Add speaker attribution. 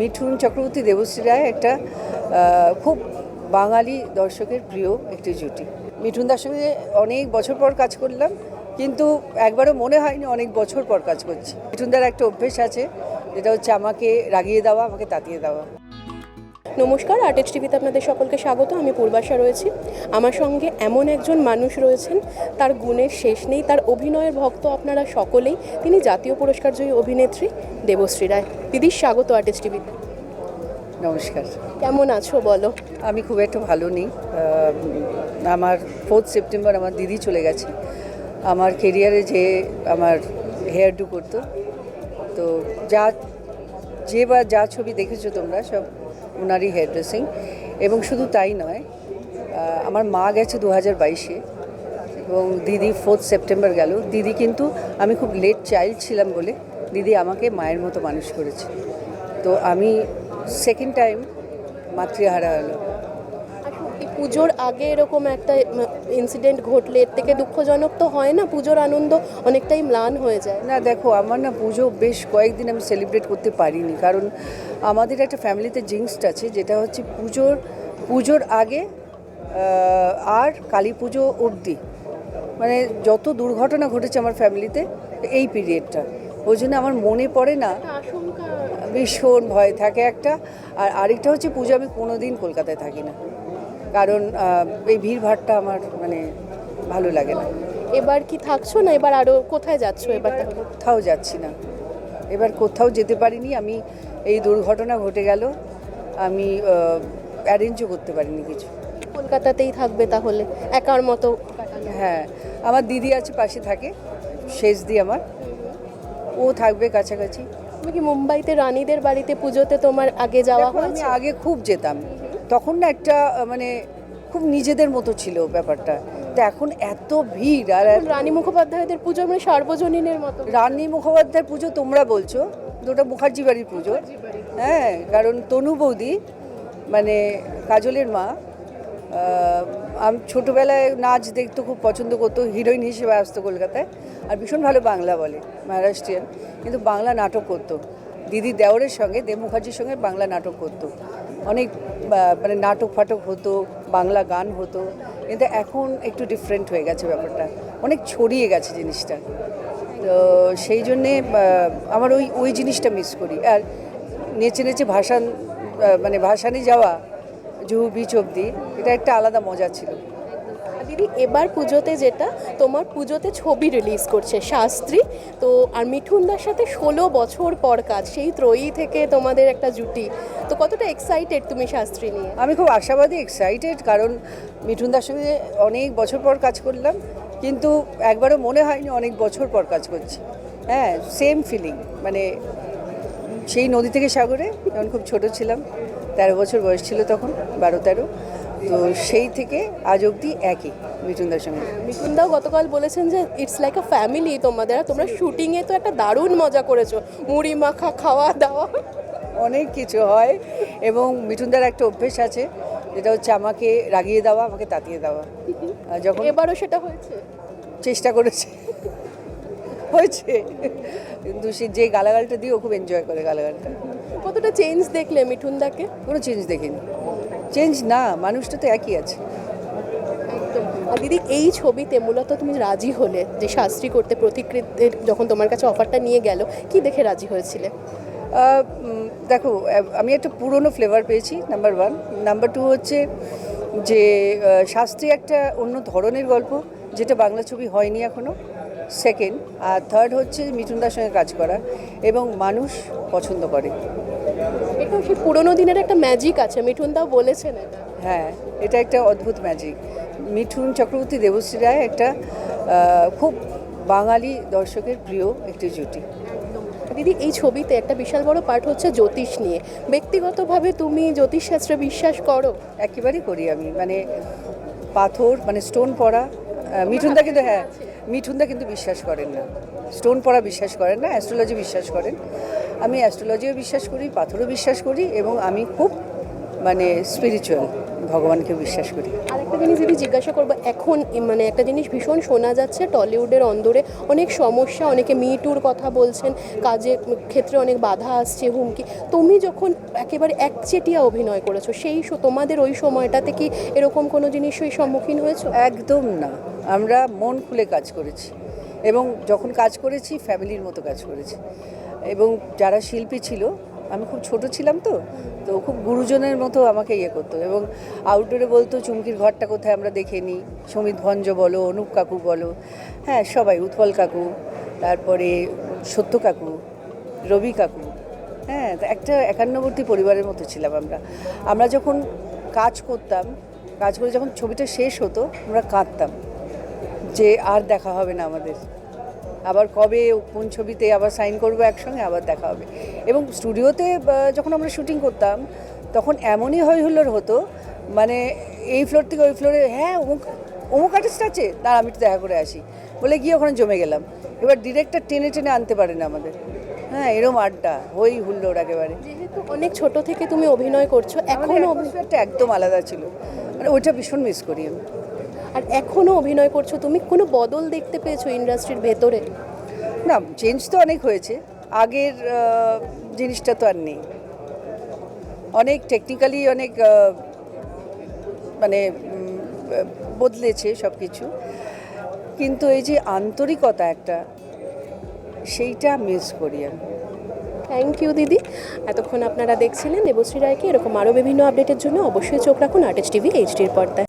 Speaker 1: মিঠুন চক্রবর্তী দেবশ্রী রায় একটা খুব বাঙালি দর্শকের প্রিয় একটি জুটি। মিঠুন মিঠুনদার সঙ্গে অনেক বছর পর কাজ করলাম, কিন্তু একবারও মনে হয়নি অনেক বছর পর কাজ করছি। মিঠুনদার একটা অভ্যেস আছে, যেটা হচ্ছে আমাকে রাগিয়ে দেওয়া, আমাকে তাতিয়ে দেওয়া।
Speaker 2: নমস্কার আর্টেজ টিভিতে আপনাদের সকলকে স্বাগত। আমি পূর্বাশা রয়েছি। আমার সঙ্গে এমন একজন মানুষ রয়েছেন তার গুণের শেষ নেই তার অভিনয়ের ভক্ত আপনারা সকলেই। তিনি জাতীয় পুরস্কার জয়ী অভিনেত্রী দেবশ্রী রায়। দিদির স্বাগত আর্টেজ টিভিতে।
Speaker 1: নমস্কার।
Speaker 2: কেমন আছো বলো?
Speaker 1: আমি খুব একটা ভালো নেই। আমার ফোর্থ সেপ্টেম্বর আমার দিদি চলে গেছে। আমার কেরিয়ারে যে আমার হেয়ার ডু করতো। তো যা যে বা যা ছবি দেখেছ তোমরা সব ওনারই হেয়ার ড্রেসিং এবং শুধু তাই নয় আমার মা গেছে দু হাজার বাইশে, এবং দিদি ফোর্থ সেপ্টেম্বর গেল। দিদি কিন্তু আমি খুব লেট চাইল্ড ছিলাম বলে দিদি আমাকে মায়ের মতো মানুষ করেছে। তো আমি সেকেন্ড টাইম মাতৃহারা হলো
Speaker 2: পুজোর আগে এরকম একটা ইনসিডেন্ট ঘটলে এর থেকে দুঃখজনক তো হয় না? পুজোর আনন্দ অনেকটাই ম্লান হয়ে যায়।
Speaker 1: না দেখো আমার না পুজো বেশ কয়েকদিন আমি সেলিব্রেট করতে পারিনি। কারণ আমাদের একটা ফ্যামিলিতে জিংসড আছে যেটা হচ্ছে পুজোর পুজোর আগে আর কালী পুজো অবধি। মানে যত দুর্ঘটনা ঘটেছে আমার ফ্যামিলিতে এই পিরিয়ডটা ওই জন্য আমার মনে পড়ে না ভীষণ ভয় থাকে একটা। আর আরেকটা হচ্ছে পুজো আমি কোনো দিন কলকাতায় থাকি না। কারণ এই ভিড়ভাড়টা আমার মানে ভালো লাগে না।
Speaker 2: এবার কি থাকছো না এবার আরও কোথায় যাচ্ছো এবার?
Speaker 1: কোথাও যাচ্ছি না। এবার কোথাও যেতে পারিনি আমি এই দুর্ঘটনা ঘটে গেল আমি অ্যারেঞ্জও করতে পারিনি কিছু।
Speaker 2: কলকাতাতেই থাকবে তাহলে একার মতো
Speaker 1: হ্যাঁ আমার দিদি আছে পাশে থাকে শেষ দি আমার। ও থাকবে কাছাকাছি।
Speaker 2: তুমি কি মুম্বাইতে রানীদের বাড়িতে পুজোতে তোমার আগে যাওয়া হয়েছে?
Speaker 1: আগে খুব যেতাম। তখন না একটা মানে খুব নিজেদের মতো ছিল ব্যাপারটা। তো এখন এত ভিড় আর
Speaker 2: রানী মুখোপাধ্যায়দের পুজো মানে সার্বজনীনের মতো।
Speaker 1: রানী মুখোপাধ্যায়ের পুজো তোমরা বলছো দুটো মুখার্জি বাড়ির পুজো। হ্যাঁ কারণ তনু বৌদি মানে কাজলের মা আমি ছোটোবেলায় নাচ দেখতে খুব পছন্দ করতো হিরোইন হিসেবে আসতো কলকাতায় আর ভীষণ ভালো বাংলা বলে মহারাষ্ট্রিয়ান। কিন্তু বাংলা নাটক করতো। দিদি দেওরের সঙ্গে দেব মুখার্জির সঙ্গে বাংলা নাটক করতো। অনেক মানে নাটক ফাটক হতো, বাংলা গান হতো, কিন্তু এখন একটু ডিফারেন্ট হয়ে গেছে ব্যাপারটা। অনেক ছড়িয়ে গেছে জিনিসটা। তো সেই জন্যে আমার ওই ওই জিনিসটা মিস করি। আর নেচে নেচে ভাসান মানে ভাসানে যাওয়া, জুহু বিচ অব্দি, এটা একটা আলাদা মজা ছিল।
Speaker 2: দিদি এবার পুজোতে যেটা, তোমার পুজোতে ছবি রিলিজ করছে শাস্ত্রী। তো, আর মিঠুনদার সাথে ষোলো বছর পর কাজ, সেই ত্রয়ী থেকে তোমাদের একটা জুটি। তো, কতটা এক্সাইটেড তুমি শাস্ত্রী নিয়ে?
Speaker 1: আমি খুব আশাবাদী এক্সাইটেড কারণ মিঠুনদার সঙ্গে অনেক বছর পর কাজ করলাম, কিন্তু একবারও মনে হয়নি অনেক বছর পর কাজ করছি। হ্যাঁ সেম ফিলিং মানে সেই নদী থেকে সাগরে, যখন খুব ছোট ছিলাম, তেরো বছর বয়স ছিল তখন, বারো তেরো। তো সেই থেকে আজ অবধি একই মিঠুনদার সঙ্গে।
Speaker 2: মিঠুনদাও গতকাল বলেছেন যে ইটস লাইক আ ফ্যামিলি তোমাদের তোমরা শুটিংয়ে তো একটা দারুণ মজা করেছ। মুড়ি মাখা খাওয়া দাওয়া।
Speaker 1: অনেক কিছু হয় এবং মিঠুনদার একটা অভ্যেস আছে যেটা হচ্ছে আমাকে রাগিয়ে দেওয়া আমাকে তাতিয়ে দেওয়া। যখন
Speaker 2: এবারও সেটা হয়েছে?
Speaker 1: চেষ্টা করেছে। হয়েছে। কিন্তু সে যে গালাগালটা দিয়ে ও খুব এনজয় করে গালাগালটা।
Speaker 2: কতটা চেঞ্জ দেখলে মিঠুনদাকে
Speaker 1: কোনো চেঞ্জ দেখিনি। চেঞ্জ না মানুষটা তো একই আছে।
Speaker 2: আর দিদি এই ছবিতে মূলত তুমি রাজি হলে যে শাস্ত্রী করতে প্রতিকৃতের যখন তোমার কাছে অফারটা নিয়ে গেল কি দেখে রাজি হয়েছিলে?
Speaker 1: দেখো আমি একটা পুরনো ফ্লেভার পেয়েছি নাম্বার ওয়ান নাম্বার টু হচ্ছে যে শাস্ত্রী একটা অন্য ধরনের গল্প যেটা বাংলা ছবি হয়নি এখনও সেকেন্ড আর থার্ড হচ্ছে মিঠুনদার সঙ্গে কাজ করা এবং মানুষ পছন্দ করে।
Speaker 2: সেই পুরোনো দিনের একটা ম্যাজিক আছে মিঠুনদাও বলেছেন এটা।
Speaker 1: হ্যাঁ এটা একটা অদ্ভুত ম্যাজিক মিঠুন চক্রবর্তী দেবশ্রী রায় একটা খুব বাঙালি দর্শকের প্রিয় একটি জুটি।
Speaker 2: দিদি এই ছবিতে একটা বিশাল বড় পার্ট হচ্ছে জ্যোতিষ নিয়ে। ব্যক্তিগতভাবে তুমি জ্যোতিষ শাস্ত্রে বিশ্বাস করো?
Speaker 1: একেবারেই করি আমি। মানে পাথর মানে স্টোন পড়া মিঠুনদা কিন্তু হ্যাঁ মিঠুনদা কিন্তু বিশ্বাস করেন না। স্টোন পড়া বিশ্বাস করেন না অ্যাস্ট্রোলজি বিশ্বাস করেন। আমি অ্যাস্ট্রোলজিও বিশ্বাস করি পাথরও বিশ্বাস করি এবং আমি খুব মানে স্পিরিচুয়াল ভগবানকে বিশ্বাস করি।
Speaker 2: আরেকটা জিনিস যদি জিজ্ঞাসা করব এখন মানে একটা জিনিস ভীষণ শোনা যাচ্ছে টলিউডের অন্দরে অনেক সমস্যা অনেকে মিটুর কথা বলছেন কাজের ক্ষেত্রে অনেক বাধা আসছে হুমকি। তুমি যখন একেবারে একচেটিয়া অভিনয় করেছ সেই তোমাদের ওই সময়টাতে কি এরকম কোনো জিনিসই সম্মুখীন হয়েছো?
Speaker 1: একদম না। আমরা মন খুলে কাজ করেছি এবং যখন কাজ করেছি ফ্যামিলির মতো কাজ করেছি। এবং যারা শিল্পী ছিল, আমি খুব ছোট ছিলাম তো তো খুব গুরুজনের মতো আমাকে ইয়ে করতো এবং আউটডোরে বলতো, চুমকির ঘরটা কোথায় আমরা দেখে নিই? সমিত ভঞ্জ বলো, অনুপ কাকু বলো। হ্যাঁ সবাই, উৎপল কাকু, তারপরে সত্য কাকু, রবি কাকু। হ্যাঁ একটা একান্নবর্তী পরিবারের মতো ছিলাম আমরা। আমরা যখন কাজ করতাম, কাজ করে যখন ছবিটা শেষ হতো, আমরা কাঁদতাম যে আর দেখা হবে না আমাদের। আবার কবে কোন ছবিতে আবার সাইন করব একসঙ্গে আবার দেখা হবে। এবং স্টুডিওতে যখন আমরা শুটিং করতাম তখন এমনই হই হুল্লোড় হতো মানে এই ফ্লোর থেকে ওই ফ্লোরে হ্যাঁ অমুক অমুক আর্টিস্ট আছে না আমি একটু দেখা করে আসি। বলে গিয়ে ওখানে জমে গেলাম। এবার ডিরেক্টর টেনে টেনে আনতে পারে না আমাদের। হ্যাঁ এরম আড্ডা হই হুল্লোড় একেবারে।
Speaker 2: যেহেতু অনেক ছোট থেকে তুমি অভিনয় করছ
Speaker 1: এখনও অভিনয়টা একদম আলাদা ছিল। মানে ওইটা ভীষণ মিস করি আমি।
Speaker 2: আর এখনও অভিনয় করছ তুমি কোনো বদল দেখতে পেয়েছ ইন্ডাস্ট্রির ভেতরে?
Speaker 1: না চেঞ্জ তো অনেক হয়েছে। আগের জিনিসটা তো আর নেই। অনেক টেকনিক্যালি অনেক মানে বদলেছে সব কিছু কিন্তু এই যে আন্তরিকতা একটা সেইটা মিস করি আমি।
Speaker 2: থ্যাংক ইউ দিদি। এতক্ষণ আপনারা দেখছিলেন দেবশ্রী রায়কে এরকম আরও বিভিন্ন আপডেটের জন্য অবশ্যই চোখ রাখুন আর্টিস্ট টিভি এইচডির পর্দায়।